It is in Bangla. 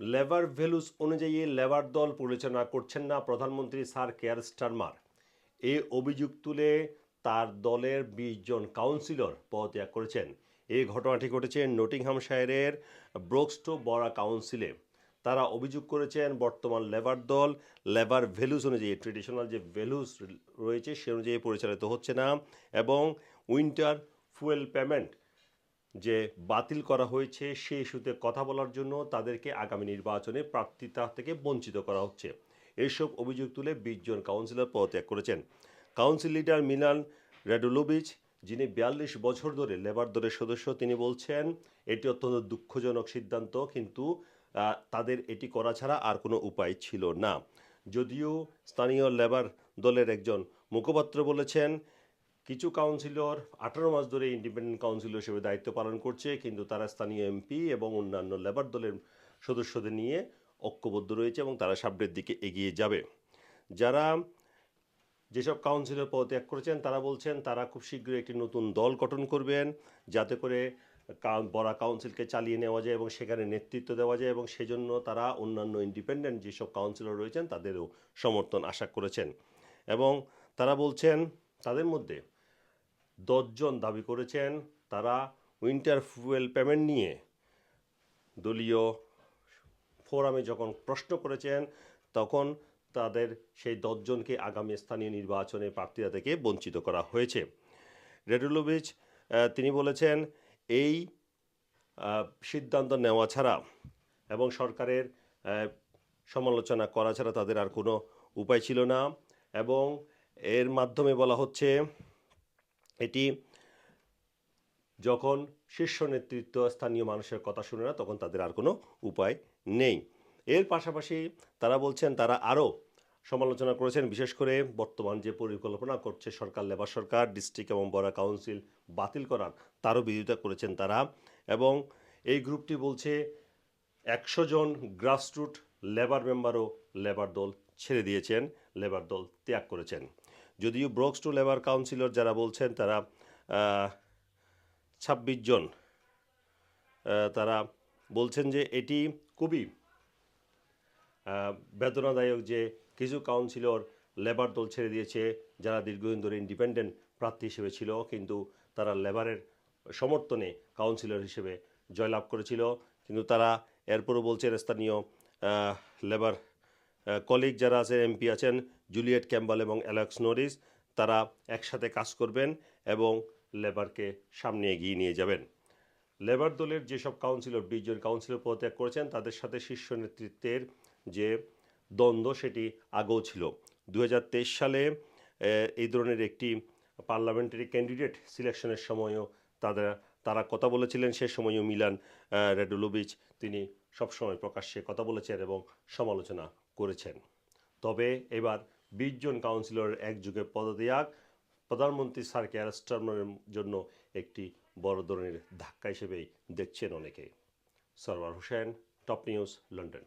লেবার ভ্যালুস অনুযায়ী লেবার দল পরিচালনা করছেন না প্রধানমন্ত্রী স্যার কেয়ার স্টারমার। এ অভিযোগ তুলে তার দলের বিশ জন কাউন্সিলর পদত্যাগ করেছেন। এই ঘটনাটি ঘটেছে নটিংহামশায়ারের ব্রোক্সটো বড়া কাউন্সিলে। তারা অভিযোগ করেছেন, বর্তমান লেবার দল লেবার ভ্যালুস অনুযায়ী, ট্রেডিশনাল যে ভ্যালুস রয়েছে সে অনুযায়ী পরিচালিত হচ্ছে না এবং উইন্টার ফুয়েল পেমেন্ট যে বাতিল করা হয়েছে সেই ইস্যুতে কথা বলার জন্য তাদেরকে আগামী নির্বাচনে প্রার্থিতা থেকে বঞ্চিত করা হচ্ছে। এইসব অভিযোগ তুলে বিশ জন কাউন্সিলর পদত্যাগ করেছেন। কাউন্সিল লিডার মিলান রেডুলোভিচ, যিনি বিয়াল্লিশ বছর ধরে লেবার দলের সদস্য, তিনি বলছেন, এটি অত্যন্ত দুঃখজনক সিদ্ধান্ত, কিন্তু তাদের এটি করা ছাড়া আর কোনো উপায় ছিল না। যদিও স্থানীয় লেবার দলের একজন মুখপাত্র বলেছেন কিছু কাউন্সিলর আঠারো মাস ধরে ইন্ডিপেন্ডেন্ট কাউন্সিলর হিসেবে দায়িত্ব পালন করছে, কিন্তু তারা স্থানীয় এমপি এবং অন্যান্য লেবার দলের সদস্যদের নিয়ে ঐক্যবদ্ধ রয়েছে এবং তারা সামনের দিকে এগিয়ে যাবে। যারা যেসব কাউন্সিলর পদত্যাগ করেছেন, তারা বলছেন তারা খুব শীঘ্রই একটি নতুন দল গঠন করবেন, যাতে করে বড়া কাউন্সিলকে চালিয়ে নেওয়া যায় এবং সেখানে নেতৃত্ব দেওয়া যায় এবং সেজন্য তারা অন্যান্য ইন্ডিপেন্ডেন্ট যেসব কাউন্সিলর রয়েছেন, তাদেরও সমর্থন আশা করেছেন। এবং তারা বলছেন, তাদের মধ্যে দশজন দাবি করেছেন তারা উইন্টার ফুয়েল পেমেন্ট নিয়ে। দলীয় ফোরামে যখন প্রশ্ন করেছেন, তখন তাদের সেই দশজনকে আগামী স্থানীয় নির্বাচনে প্রার্থীরা থেকে বঞ্চিত করা হয়েছে। রেডুলোভিচ তিনি বলেছেন, এই সিদ্ধান্ত নেওয়া ছাড়া এবং সরকারের সমালোচনা করা ছাড়া তাদের আর কোনো উপায় ছিল না এবং এর মাধ্যমে বলা হচ্ছে এটি যখন শীর্ষ নেতৃত্ব স্থানীয় মানুষের কথা শুনে না, তখন তাদের আর কোনো উপায় নেই। এর পাশাপাশি তারা বলছেন, তারা আরও সমালোচনা করেছেন, বিশেষ করে বর্তমান যে পরিকল্পনা করছে সরকার, লেবার সরকার, ডিস্ট্রিক্ট এবং বড়া কাউন্সিল বাতিল করার, তারও বিরোধিতা করেছেন তারা। এবং এই গ্রুপটি বলছে, একশো জন গ্রাসরুট লেবার মেম্বারও লেবার দল ছেড়ে দিয়েছেন, লেবার দল ত্যাগ করেছেন। যদিও ব্রক্স টু লেবার কাউন্সিলর যারা বলছেন, তারা ছাব্বিশ জন তারা বলছেন যে এটি খুবই বেদনাদায়ক যে কিছু কাউন্সিলর লেবার দল ছেড়ে দিয়েছে, যারা দীর্ঘদিন ধরে ইন্ডিপেন্ডেন্ট প্রার্থী হিসেবে ছিল, কিন্তু তারা লেবারের সমর্থনে কাউন্সিলর হিসেবে জয়লাভ করেছিল। কিন্তু তারা এরপরও বলছে স্থানীয় লেবার কলিগ যারা আছেন এমপি আছেন জুলিয়েট ক্যাম্বাল এবং অ্যালেক্স নরিস তারা একসাথে কাজ করবেন এবং লেবারকে সামনে এগিয়ে নিয়ে যাবেন। লেবার দলের যেসব কাউন্সিলর বিশ জন কাউন্সিলর পদত্যাগ করেছেন তাদের সাথে শীর্ষ নেতৃত্বের যে দ্বন্দ্ব সেটি আগেও ছিল। দু হাজার তেইশ সালে এই ধরনের একটি পার্লামেন্টারি ক্যান্ডিডেট সিলেকশনের সময়ও তাদের তারা কথা বলেছিলেন সে সময়ও মিলান আহ, রেডুলোভিচ তিনি সবসময় প্রকাশ্যে কথা বলেছেন এবং সমালোচনা করেছেন। তবে এবার বিশ জন কাউন্সিলরের একযুগে পদত্যাগ, প্রধানমন্ত্রী স্যার কেয়ার জন্য একটি বড় ধরনের ধাক্কা হিসেবেই দেখছেন অনেকে। Sarwar Hossain, top news, London.